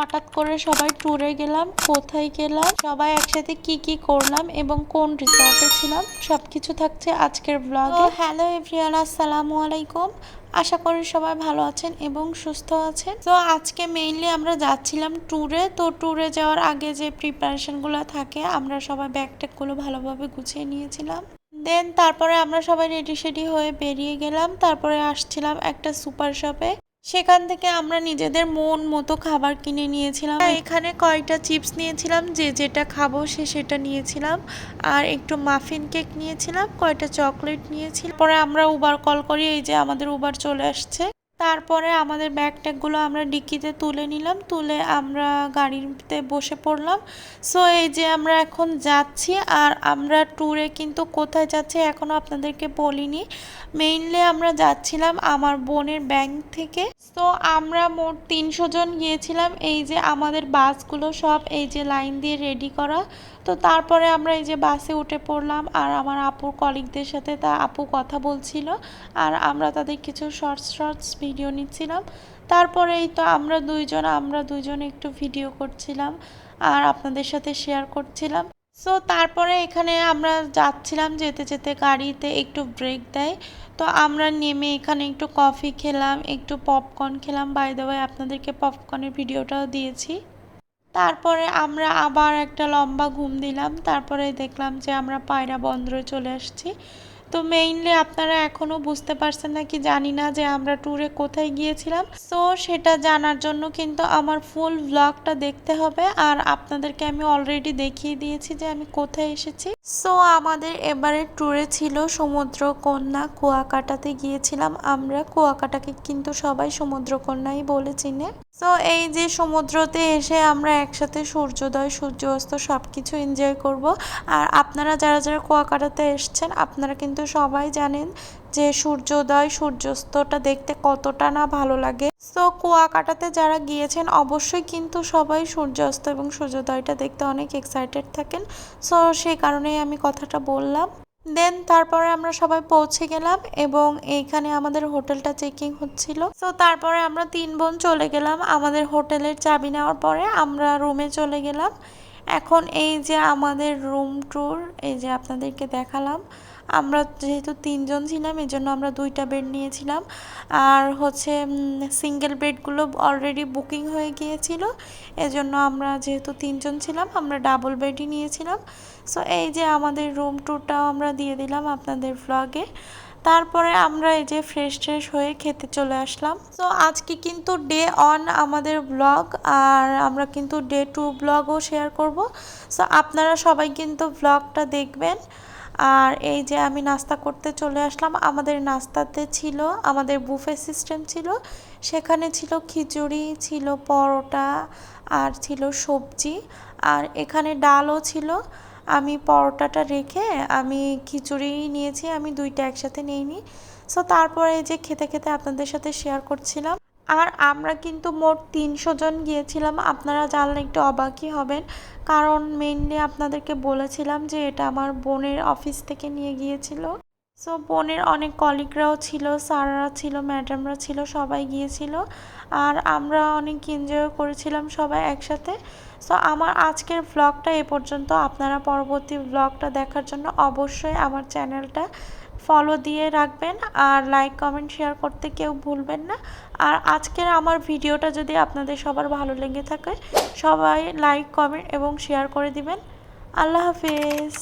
হঠাৎ করে সবাই ট্যুরে গেলাম, কোথায় গেলাম, সবাই একসাথে কি কি করলাম এবং কোন রিসর্টে ছিলাম, সবকিছু থাকছে আজকের ব্লগে হ্যালো এভরিওয়ান আসসালামু আলাইকুম। আশা করি সবাই ভালো আছেন এবং সুস্থ আছেন। তো আজকে মেইনলি আমরা যাচ্ছিলাম ট্যুরে তো ট্যুরে যাওয়ার আগে যে প্রিপারেশনগুলো থাকে, আমরা সবাই ব্যাগ ট্যাগগুলো ভালোভাবে গুছিয়ে নিয়েছিলাম। দেন তারপরে আমরা সবাই রেডি সেডি হয়ে বেরিয়ে গেলাম। তারপরে আসছিলাম একটা সুপার শপে সেখান থেকে আমরা নিজেদের মন মতো খাবার কিনে নিয়েছিলাম। এখানে কয়টা চিপস নিয়েছিলাম, যে যেটা খাব সে সেটা নিয়েছিলাম। আর একটু মাফিন কেক নিয়েছিলাম, কয়টা চকলেট নিয়েছিলাম। পরে আমরা উবার কল করি, এই যে আমাদের উবার চলে আসছে। তারপরে আমাদের ব্যাগ ট্যাগগুলো আমরা ডিকিতে তুলে নিলাম, তুলে আমরা গাড়িতে বসে পড়লাম। সো এই যে আমরা এখন যাচ্ছি, আর আমরা ট্যুরে কিন্তু কোথায় যাচ্ছি এখনও আপনাদেরকে বলিনি। মেইনলি আমরা যাচ্ছিলাম আমার বোনের ব্যাংক থেকে। তো আমরা মোট তিনশো জন গিয়েছিলাম, এই যে আমাদের বাসগুলো সব এই যে লাইন দিয়ে রেডি করা। তো তারপরে আমরা এই যে বাসে উঠে পড়লাম, আর আমার আপুর কলিগদের সাথে তা আপু কথা বলছিল, আর আমরা তাদের কিছু শর্টস শর্টস ভিডিও নিচ্ছিলাম। তারপরে এই তো আমরা দুইজন আমরা দুইজন একটু ভিডিও করছিলাম আর আপনাদের সাথে শেয়ার করছিলাম। সো তারপরে এখানে আমরা যাচ্ছিলাম যেতে যেতে গাড়িতে একটু ব্রেক দেয়। তো আমরা নেমে এখানে একটু কফি খেলাম, একটু পপকর্ন খেলাম। বাই দ্য ওয়ে আপনাদেরকে পপকর্নের ভিডিওটাও দিয়েছি। তারপরে আমরা আবার একটা লম্বা ঘুম দিলাম। তারপরে দেখলাম যে আমরা পায়রা বন্দরে চলে আসছি। তো মেইনলি আপনারা এখনও বুঝতে পারছেন না কি জানি না যে আমরা ট্যুরে কোথায় গিয়েছিলাম। সো সেটা জানার জন্য কিন্তু আমার ফুল ব্লগটা দেখতে হবে। আর আপনাদেরকে আমি অলরেডি দেখিয়ে দিয়েছি যে আমি কোথায় এসেছি। সো আমাদের এবারে ট্যুরে ছিল সমুদ্র কন্যা কুয়াকাটাতে গিয়েছিলাম। আমরা কুয়াকাটাকে কিন্তু সবাই সমুদ্র কন্যাই বলে চিনে। সো এই যে সমুদ্রতে এসে আমরা একসাথে সূর্যোদয় সূর্য অস্ত সব কিছু এনজয় করব। আর আপনারা যারা যারা কুয়াকাটাতে এসছেন, আপনারা কিন্তু সবাই জানেন যে সূর্যোদয়, সূর্যাস্তটা দেখতে কতটা না ভালো লাগে। সো কুয়াকাটাতে যারা গিয়েছেন, অবশ্যই কিন্তু সবাই সূর্যাস্ত এবং সূর্যোদয়টা দেখতে অনেক এক্সাইটেড থাকেন। সো সেই কারণেই আমি কথাটা বললাম। দেন তারপরে আমরা সবাই পৌঁছে গেলাম এবং এইখানে আমাদের হোটেলটা চেকিং হচ্ছিল। তো তারপরে আমরা তিন বোন চলে গেলাম আমাদের হোটেলের চাবি নেওয়ার পরে আমরা রুমে চলে গেলাম। এখন এই যে আমাদের রুম ট্যুর এই যে আপনাদেরকে দেখালাম, আমরা যেহেতু তিনজন ছিলাম এই জন্য আমরা দুইটা বেড নিয়েছিলাম। আর হচ্ছে সিঙ্গেল বেডগুলো অলরেডি বুকিং হয়ে গিয়েছিল, এজন্য আমরা যেহেতু তিনজন ছিলাম, আমরা ডাবল বেডই নিয়েছিলাম। সো এই যে আমাদের রুম ট্যুরটাও আমরা দিয়ে দিলাম আপনাদের ভ্লগে তারপরে আমরা এই যে ফ্রেশ ট্রেশ হয়ে খেতে চলে আসলাম। তো আজকে কিন্তু ডে অন আমাদের ব্লগ আর আমরা কিন্তু ডে টু ব্লগও শেয়ার করব। সো আপনারা সবাই কিন্তু ব্লগটা দেখবেন। আর এই যে আমি নাস্তা করতে চলে আসলাম, আমাদের নাস্তাতে ছিল, আমাদের বুফে সিস্টেম ছিল। সেখানে ছিল খিচুড়ি, ছিল পরোটা, আর ছিল সবজি। আর এখানে ডালও ছিল। আমি পরোটাটা রেখে আমি খিচুড়ি নিয়েছি, আমি দুইটা একসাথে নিইনি। সো তারপরে যে খেতে খেতে আপনাদের সাথে শেয়ার করছিলাম। আর আমরা কিন্তু মোট তিনশো জন গিয়েছিলাম। আপনারা জানলে একটু অবাকই হবেন। কারণ মেইনলি আপনাদেরকে বলেছিলাম যে এটা আমার বোনের অফিস থেকে নিয়ে গিয়েছিল। সো বোনের অনেক কলিগরাও ছিল, স্যাররা ছিল ম্যাডামরা ছিল, সবাই গিয়েছিল। আর আমরা অনেক এনজয় করেছিলাম সবাই একসাথে। সো আমার আজকের ব্লগটা এ পর্যন্ত। আপনারা পরবর্তী ব্লগটা দেখার জন্য অবশ্যই আমার চ্যানেলটা ফলো দিয়ে রাখবেন আর লাইক কমেন্ট শেয়ার করতে কেউ ভুলবেন না। আর আজকের আমার ভিডিওটা যদি আপনাদের সবার ভালো লেগে থাকে, সবাই লাইক কমেন্ট এবং শেয়ার করে দিবেন। আল্লাহ হাফিজ।